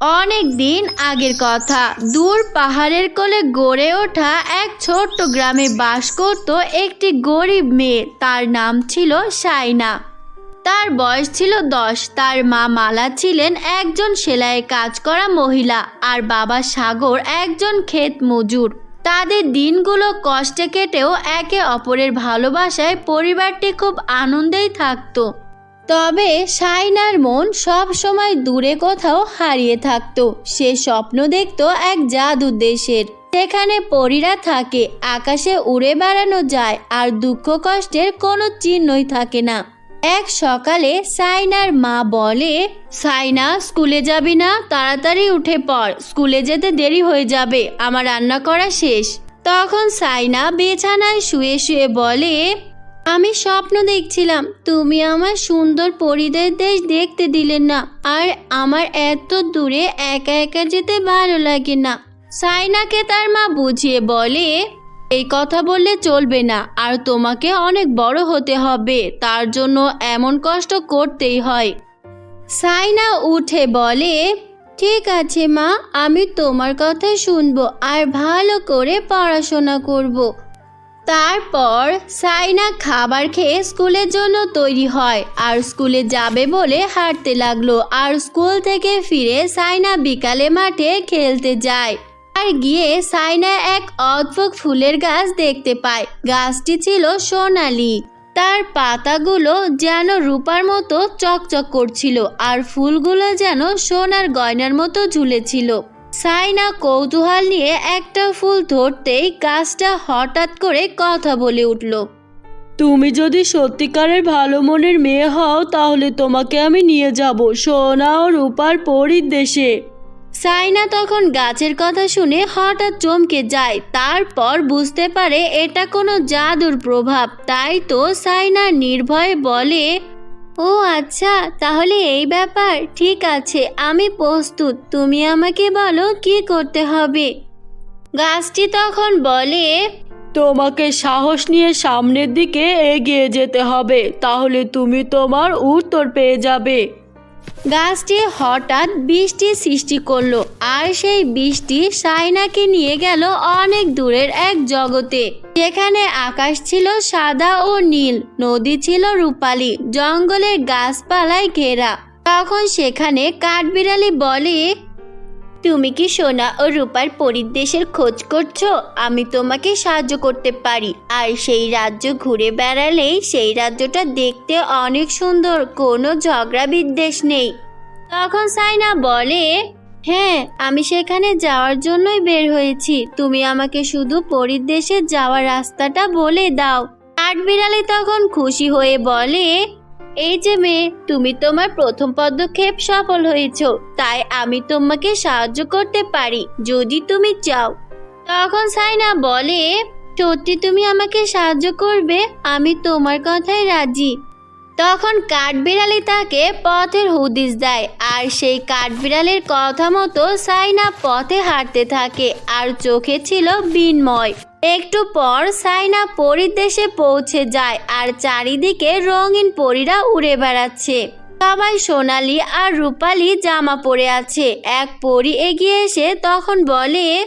অনেক দিন আগের কথা। দূর পাহাড়ের কোলে গড়ে ওঠা এক ছোট্ট গ্রামে বাস করত একটি গরিব মেয়ে। তার নাম ছিল সাইনা। তার বয়স ছিল দশ। তার মা মালা ছিলেন একজন সেলাইয়ের কাজ করা মহিলা আর বাবা সাগর একজন ক্ষেত মজুর। তাদের দিনগুলো কষ্টে কেটেও একে অপরের ভালোবাসায় পরিবারটি খুব আনন্দেই থাকতো। তবে সাইনার মন সব সময় দূরে কোথাও হারিয়ে থাকতো। সে স্বপ্ন দেখত এক জাদুর দেশের। সেখানে পরীরা থাকে, আকাশে উড়ে বেড়ানো যায়, আর দুঃখ কষ্টের কোনো চিহ্নই থাকে না। এক সকালে সাইনার মা বলে, সাইনা, স্কুলে যাবি না? তাড়াতাড়ি উঠে পড়। স্কুলে যেতে দেরি হয়ে যাবে। আমার রান্না করা শেষ। তখন সাইনা বিছানায় শুয়ে শুয়ে বলে আমি স্বপ্ন দেখছিলাম, তুমি আমার সুন্দর পরিদের দেশ দেখতে দিলে না, আর আমার এত দূরে একা একা যেতে ভালো লাগে না। সাইনাকে তার মা বুঝিয়ে বলে, এই কথা বললে চলবে না, আর তোমাকে অনেক বড় হতে হবে, তার জন্য এমন কষ্ট করতেই হয়। সাইনা উঠে বলে, ঠিক আছে মা, আমি তোমার কথা শুনব আর ভালো করে পড়াশোনা করব। তারপর সাইনা খাবার খেয়ে স্কুলের জন্য তৈরি হয় আর স্কুলে যাবে বলে হাঁটতে লাগল। আর স্কুল থেকে ফিরে সাইনা বিকালে মাঠে খেলতে যায় আর গিয়ে সাইনা এক অদ্ভুত ফুলের গাছ দেখতে পায়। গাছটি ছিল সোনালি। তার পাতাগুলো যেন রূপার মতো চকচক করছিল আর ফুলগুলো যেন সোনার গয়নার মতো ঝুলেছিল। সাইনা কৌতূহল নিয়ে একটা ফুল ধরতেই গাছটা হঠাৎ করে কথা বলে উঠল, তুমি যদি সত্যিকারের ভালো মনের মেয়ে হও, তাহলে তোমাকে আমি নিয়ে যাব সোনা ও রূপার পরীর দেশে সাইনা তখন গাছের কথা শুনে হঠাৎ চমকে যায়। তারপর বুঝতে পারে এটা কোনো জাদুর প্রভাব। তাই তো সাইনা নির্ভয়ে বলে ও আচ্ছা তাহলে এই ব্যাপার। ঠিক আছে, আমি প্রস্তুত। তুমি আমাকে বলো কি করতে হবে। গাছটি তখন বলে, তোমাকে সাহস নিয়ে সামনের দিকে এগিয়ে যেতে হবে, তাহলে তুমি তোমার উত্তর পেয়ে যাবে। গাছটি হঠাৎ বৃষ্টি সৃষ্টি করল, আর সেই বৃষ্টি সাইনাকে নিয়ে গেল অনেক দূরের এক জগতে। যেখানে আকাশ ছিল সাদা ও নীল, নদী ছিল রূপালী, জঙ্গলের গাছপালায় ঘেরা। তখন সেখানে কাঠবিড়ালি বলে তুমি কি সোনা ও রূপার পরিদেশের খোঁজ করছ? আমি তোমাকে সাহায্য করতে পারি। আর সেই রাজ্য ঘুরে বেড়ালেই সেই রাজ্যটা দেখতে অনেক সুন্দর, কোনো ঝগড়া বিদ্বেষ নেই। তখন সাইনা বলে হ্যাঁ আমি সেখানে যাওয়ার জন্যই বের হয়েছি। তুমি আমাকে শুধু পরিদেশে যাওয়ার রাস্তাটা বলে দাও। কাঠবিড়ালি তখন খুশি হয়ে বলে এই যে মেয়ে, তুমি তোমার প্রথম পদক্ষেপ সফল হয়েছ, তাই আমি তোমাকে সাহায্য করতে পারি, যদি তুমি চাও। তখন সাইনা বলে, সত্যি তুমি আমাকে সাহায্য করবে? আমি তোমার কথাই রাজি। তখন কাঠবিড়ালি তাকে পথের হুদিস দেয়, আর সেই কাঠবিড়ালির কথা মতো সাইনা পথে হাঁটতে থাকে, আর চোখে ছিল বিনময়। একটু পর সাইনা পরীর দেশে পৌঁছে যায় আর চারিদিকে রঙিন পরীরা উড়ে বেড়াচ্ছে। সবাই সোনালি আর রূপালি জামা পরে আছে। এক পরী এগিয়ে এসে তখন বলে,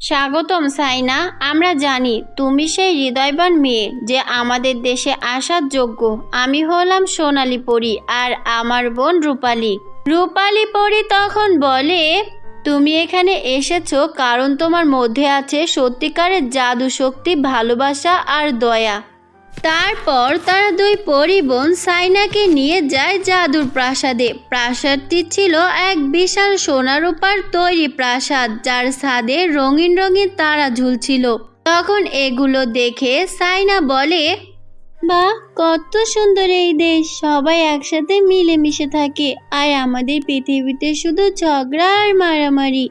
স্বাগতম সাইনা, আমরা জানি তুমি সেই হৃদয়বান মেয়ে যে আমাদের দেশে আসার যোগ্য। আমি হলাম সোনালি পরি আর আমার বোন রূপালি। রূপালি পরি তখন বলে তুমি এখানে এসেছ কারণ তোমার মধ্যে আছে সত্যিকারের জাদু শক্তি, ভালোবাসা আর দয়া। তারপর তারা দুই পরিবোন সাইনাকে নিয়ে যায় জাদুর প্রাসাদে। প্রাসাদটি ছিল এক বিশাল সোনারূপার তৈরি প্রাসাদ, যার ছাদে রঙিন রঙিন তারা ঝুলছিল। তখন এগুলো দেখে সাইনা বলে বাহ কত সুন্দর এই দেশ। সবাই একসাথে মিলেমিশে থাকে আর আমাদের পৃথিবীতে শুধু ঝগড়া আর মারামারি।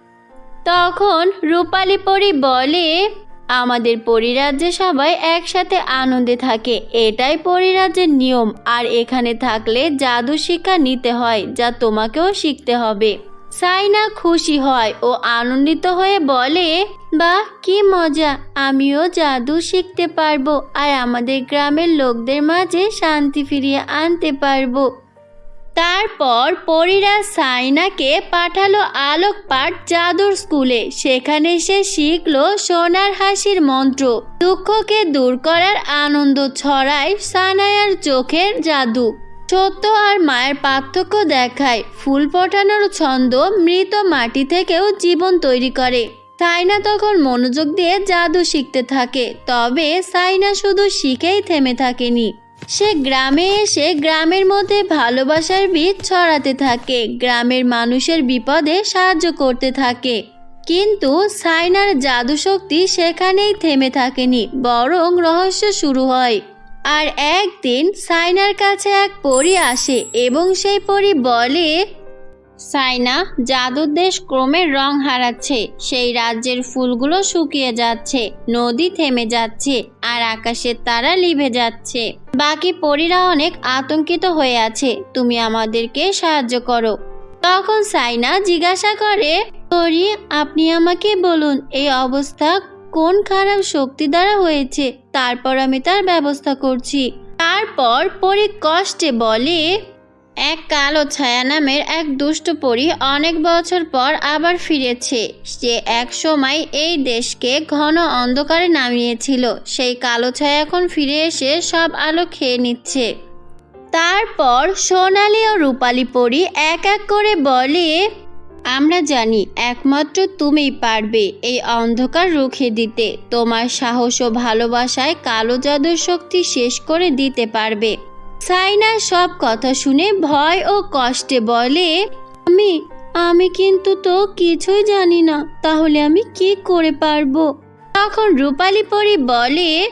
তখন রূপালী পরি বলে, আমাদের পরিরাজ্যে সবাই একসাথে আনন্দে থাকে। এটাই পরিরাজ্যের নিয়ম। আর এখানে থাকলে জাদু শিক্ষা নিতে হয়, যা তোমাকেও শিখতে হবে। সাইনা খুশি হয় ও আনন্দিত হয়ে বলে বা কি মজা। আমিও জাদু শিখতে পারব আর আমাদের গ্রামের লোকদের মাঝে শান্তি ফিরিয়ে আনতে পারব। তারপর পরীরা সাইনাকে পাঠালো আলোকপাট জাদুর স্কুলে। সেখানে সে শিখলো সোনার হাসির মন্ত্র। দুঃখকে দূর করার আনন্দ ছড়ায় সানায়ার চোখের জাদু। সত্য আর মায়ের পার্থক্য দেখায়। ফুল ফোটানোর ছন্দ মৃত মাটি থেকেও জীবন তৈরি করে। সাইনা তখন মনোযোগ দিয়ে জাদু শিখতে থাকে, তবে সাইনা শুধু শিখেই থেমে থাকেনি। সে গ্রামে এসে গ্রামের মধ্যে ভালোবাসার বীজ ছড়াতে থাকে, গ্রামের মানুষের বিপদে সাহায্য করতে থাকে। কিন্তু সাইনার জাদু শক্তি সেখানেই থেমে থাকেনি, বরং রহস্য শুরু হয়। আর একদিন সাইনার কাছে এক পরী আসে এবং সেই পরী বলে, সাইনা, জাদুর দেশ ক্রমে রং হারাচ্ছে। সেই রাজ্যের ফুলগুলো শুকিয়ে যাচ্ছে, নদী থেমে যাচ্ছে, আর আকাশের তারা লিভে যাচ্ছে। বাকি পরীরা অনেক আতঙ্কিত হয়ে আছে। তুমি আমাদেরকে সাহায্য করো। তখন সাইনা জিজ্ঞাসা করে, পরি, আপনি আমাকে বলুন, এই অবস্থা কোন খারাপ শক্তি দ্বারা হয়েছে, তারপর আমি তার ব্যবস্থা করছি। তারপর পরি কষ্টে বলে, এক কালো ছায়া নামের এক দুষ্ট পরী অনেক বছর পর আবার ফিরেছে। সে এক সময় এই দেশকে ঘন অন্ধকারে নামিয়েছিল। সেই কালো ছায়া এখন ফিরে এসে সব আলো খেয়ে নিচ্ছে। তারপর সোনালি ও রূপালী পরী এক এক করে বলে আমরা জানি একমাত্র তুমিই পারবে এই অন্ধকার রুখে দিতে। তোমার সাহস ও ভালোবাসায় কালো জাদুর শক্তি শেষ করে দিতে পারবে। সাইনার সব কথা শুনে ভয় ও কষ্টে বলে, আমি আমি কিন্তু তো কিছুই জানি না, তাহলে আমি কি করে পারব? তখন রূপালী পরি বলে,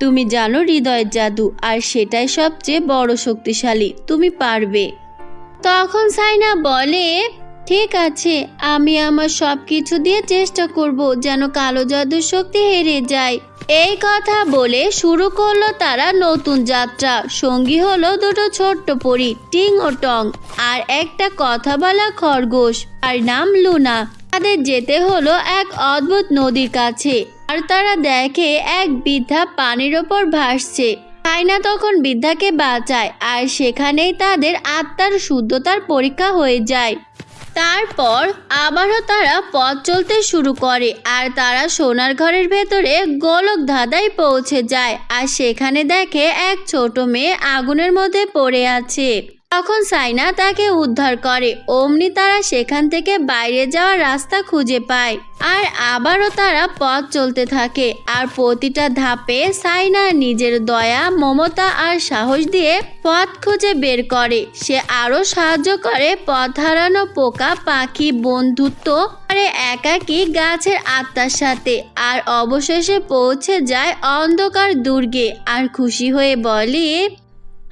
তুমি জানো হৃদয়ের জাদু, আর সেটাই সবচেয়ে বড় শক্তিশালী, তুমি পারবে। তখন সাইনা বলে ঠিক আছে, আমি আমার সব কিছু দিয়ে চেষ্টা করব যেন কালো জাদুর শক্তি হেরে যায়। এই কথা বলে শুরু করল তারা নতুন যাত্রা। সঙ্গী হলো দুটো ছোট্ট পরি, টিং ও টং, আর একটা কথা বলা খরগোশ আর নাম লুনা। তাদের যেতে হলো এক অদ্ভুত নদীর কাছে, আর তারা দেখে এক বৃদ্ধা পানির ওপর ভাসছে। আয়না তখন বৃদ্ধাকে বাঁচায়, আর সেখানেই তাদের আত্মার শুদ্ধতার পরীক্ষা হয়ে যায়। তারপর আবারও তারা পথ চলতে শুরু করে আর তারা সোনার ঘরের ভেতরে গোলক ধাঁধায় পৌঁছে যায় আর সেখানে দেখে এক ছোট মেয়ে আগুনের মধ্যে পড়ে আছে। তখন সাইনা তাকে উদ্ধার করে। অমনি তারা সেখান থেকে বাইরে যাওয়ার রাস্তা খুঁজে পায়। আর আবারও তারা পথ চলতে থাকে। আর প্রতিটা ধাপে সাইনা নিজের দয়া, মমতা আর সাহস দিয়ে পথ খুঁজে বের করে। সে আরও সাহায্য করে পথ হারানো পোকা, পাখি, বন্ধুত্ব করে একাকী গাছের আত্মার সাথে। আর অবশেষে পৌঁছে যায় অন্ধকার দুর্গে। আর খুশি হয়ে বলে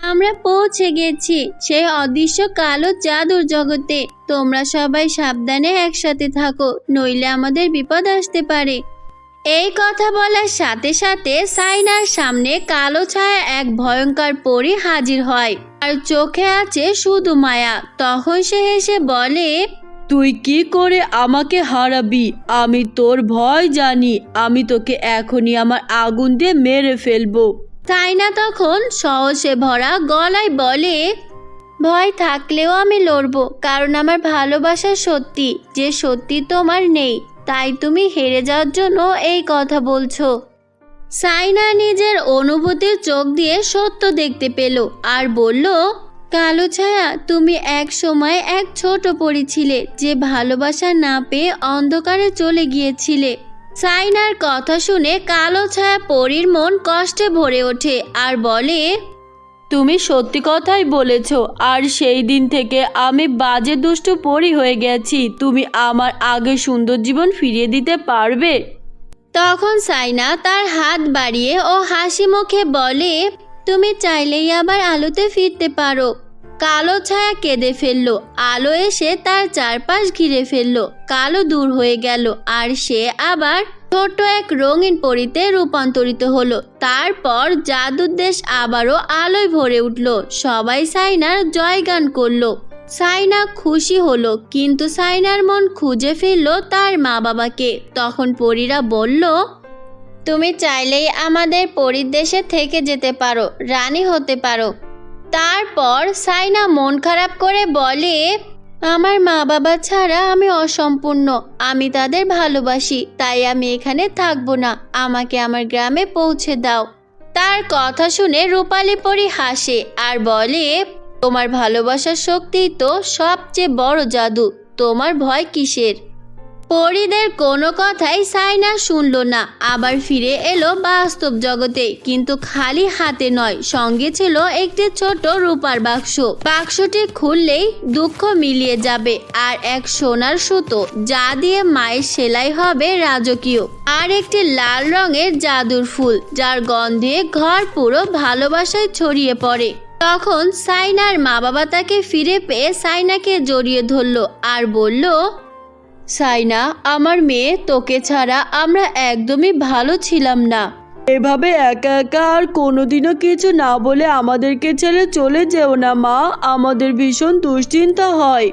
আমরা পৌঁছে গেছি। সেই অদৃশ্য কালো জাদুর জগতে। তোমরা সবাই সাবধানে একসাথে থাকো, নইলে আমাদের বিপদ আসতে পারে। এই কথা বলার সাথে সাথে সাইনার সামনে কালো ছায়া এক ভয়ঙ্কর পরি হাজির হয়। আর চোখে আছে শুধু মায়া। তখন সে হেসে বলে, তুই কি করে আমাকে হারাবি? আমি তোর ভয় জানি। আমি তোকে এখনই আমার আগুন দিয়ে মেরে ফেলব। সাইনা তখন সহসে ভরা গলায় বলে, ভয় থাকলেও আমি লড়বো, কারণ আমার ভালোবাসা সত্যি, যে সত্যি তোমার নেই, তাই তুমি হেরে যাওয়ার জন্য এই কথা বলছো। সাইনা নিজের অনুভূতির চোখ দিয়ে সত্য দেখতে পেল আর বলল, কালো ছায়া, তুমি এক সময় এক ছোট পরি ছিলে, যে ভালোবাসা না পেয়ে অন্ধকারে চলে গিয়েছিলে। সাইনার কথা শুনে কালো ছায়া পরীর মন কষ্টে ভরে ওঠে আর বলে তুমি সত্যি কথাই বলেছ আর সেই দিন থেকে আমি বাজে দুষ্ট পরি হয়ে গেছি। তুমি আমার আগে সুন্দর জীবন ফিরিয়ে দিতে পারবে? তখন সাইনা তার হাত বাড়িয়ে ও হাসি মুখে বলে তুমি চাইলেই আবার আলোতে ফিরতে পারো। কালো ছায়া কেঁদে ফেলল। আলো এসে তার চারপাশ ঘিরে ফেলল। কালো দূর হয়ে গেল আর সে আবার ছোট্ট এক রঙিন পরিতে রূপান্তরিত হলো। তারপর জাদুর দেশ আবারও আলোয় ভরে উঠল। সবাই সাইনার জয়গান করল। সাইনা খুশি হলো, কিন্তু সাইনার মন খুঁজে ফিরল তার মা বাবাকে তখন পরীরা বলল, তুমি চাইলেই আমাদের পরীর দেশে থেকে যেতে পারো, রানী হতে পারো। তারপর সাইনা মন খারাপ করে বলে, আমার মা বাবা ছাড়া আমি অসম্পূর্ণ। আমি তাদের ভালোবাসি, তাই আমি এখানে থাকব না। আমাকে আমার গ্রামে পৌঁছে দাও। তার কথা শুনে রূপালী পরি হাসে আর বলে, তোমার ভালোবাসার শক্তি তো সবচেয়ে বড় জাদু। তোমার ভয় কিসের? পরিদের কোনো কথাই সাইনা শুনল না। আবার ফিরে এলো বাস্তব জগতে, কিন্তু খালি হাতে নয়, সঙ্গে ছিল একটি ছোট রূপার বাক্স। বাক্সটি খুললেই দুঃখ মিলিয়ে যাবে আর এক সোনার সুতো, যা দিয়ে মায়ের সেলাই হবে রাজকীয়। আর একটি লাল রঙের জাদুর ফুল, যার গন্ধে ঘর পুরো ভালোবাসায় ছড়িয়ে পড়ে। তখন সাইনার মা বাবা তাকে ফিরে পেয়ে সাইনাকে জড়িয়ে ধরল আর বলল সাইনা আমার মেয়ে তোকে ছাড়া আমরা একদমই ভালো ছিলাম না। এভাবে একা একা আর কোনোদিনও কিছু না বলে আমাদেরকে ছেড়ে চলে যেও না মা। আমাদের ভীষণ দুশ্চিন্তা হয়।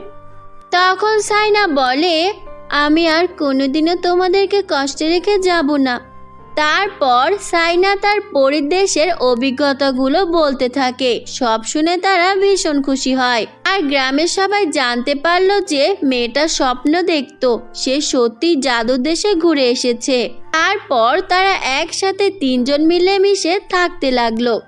তখন সাইনা বলে আমি আর কোনোদিনও তোমাদেরকে কষ্টে রেখে যাব না। তারপর সাইনা তার পরিদেশের অভিজ্ঞতাগুলো বলতে থাকে। সব শুনে তারা ভীষণ খুশি হয়। আর গ্রামের সবাই জানতে পারল যে মেয়েটা স্বপ্ন দেখত। সে সত্যি জাদু দেশে ঘুরে এসেছে। তারপর তারা একসাথে তিনজন মিলেমিশে থাকতে লাগল।